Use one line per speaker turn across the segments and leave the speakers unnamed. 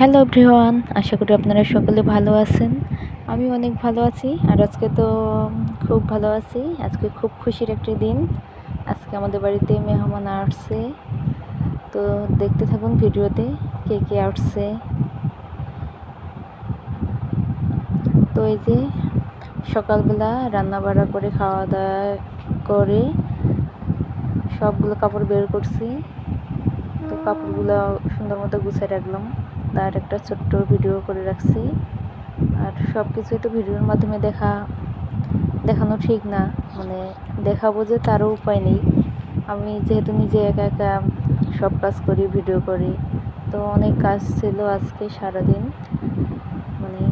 Hello everyone আশা করি আপনারা সকলে ভালো আছেন। আমি অনেক ভালো আছি, আর আজকে তো খুব ভালো আছি। আজকে খুব খুশির একটি দিন। আজকে আমাদের বাড়িতে মেহমান আসছে। তো দেখতে থাকুন ভিডিওতে কে কে আসছে। তো এই যে সকালবেলা রান্না বাড়া করে খাওয়া দাওয়া করে সবগুলো কাপড় বের করছি। তো কাপড়গুলো সুন্দর মতো গুছিয়ে রাখলাম। তার একটা ছোট্ট ভিডিও করে রাখছি। আর সব কিছুই তো ভিডিওর মাধ্যমে দেখা, দেখানো ঠিক না। মানে দেখাবো যে তারও উপায় নেই। আমি যেহেতু নিজে একা একা সব কাজ করি ভিডিও করি, তো অনেক কাজ ছিল আজকে সারাদিন। মানে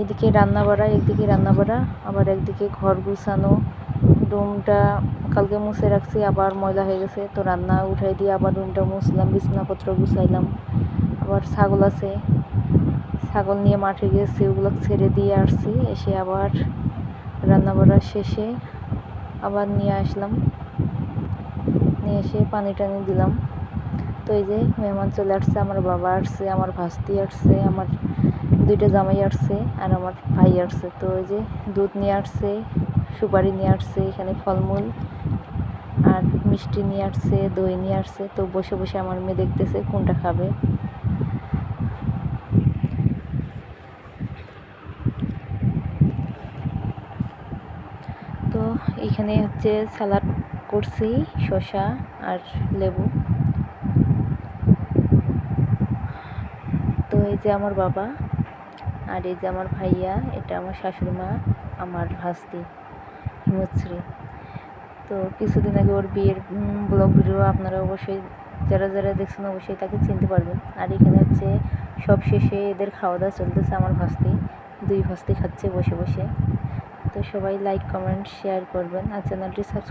এদিকে রান্না বাড়া একদিকে রান্না বাড়া আবার একদিকে ঘর গুছানো। রুমটা কালকে মুছে রাখছি, আবার ময়লা হয়ে গেছে, তো রান্না উঠাই দিয়ে আবার রুমটা মুছলাম, বিছনাপত্র গুছাইলাম। আবার ছাগল আছে। ছাগল নিয়ে মাঠে গেছি, ওগুলো ছেড়ে দিয়ে আসছি। এসে আবার রান্না বাড়া শেষে আবার নিয়ে আসলাম। নিয়ে এসে পানি টানি দিলাম। তো এই যে মেহমান চলে আসছে, আমার বাবা আসছে, আমার ভাস্তি আসছে, আমার দুইটা জামাই আসছে আর আমার ভাই আসছে। তো ওই যে দুধ নিয়ে আসছে, সুপারি নিয়ে আসছে, এখানে ফলমূল আর মিষ্টি নিয়ে আসছে, দই নিয়ে আসছে। তো বসে বসে আমার মেয়ে দেখতেছে কোনটা খাবে। তো এখানে হচ্ছে সালাড করছি, শসা আর লেবু। তো এই যে আমার বাবা আর এই যে আমার ভাইয়া, এটা আমার শাশুড়ি মা, আমার ভাস্তি হিমশ্রী তো কিছুদিন আগে ওর বিয়ের ব্লগ ভিডিও আপনারা অবশ্যই, যারা যারা দেখছেন অবশ্যই তাকে চিনতে পারবেন। আর এখানে হচ্ছে সব শেষে এদের খাওয়া দাওয়া চলতেছে, আমার ভাস্তি। দুই ভাস্তি খাচ্ছে বসে বসে। তো সবাই লাইক কমেন্ট শেয়ার করবেন আর চ্যানেলটি সাবস্ক্রাইব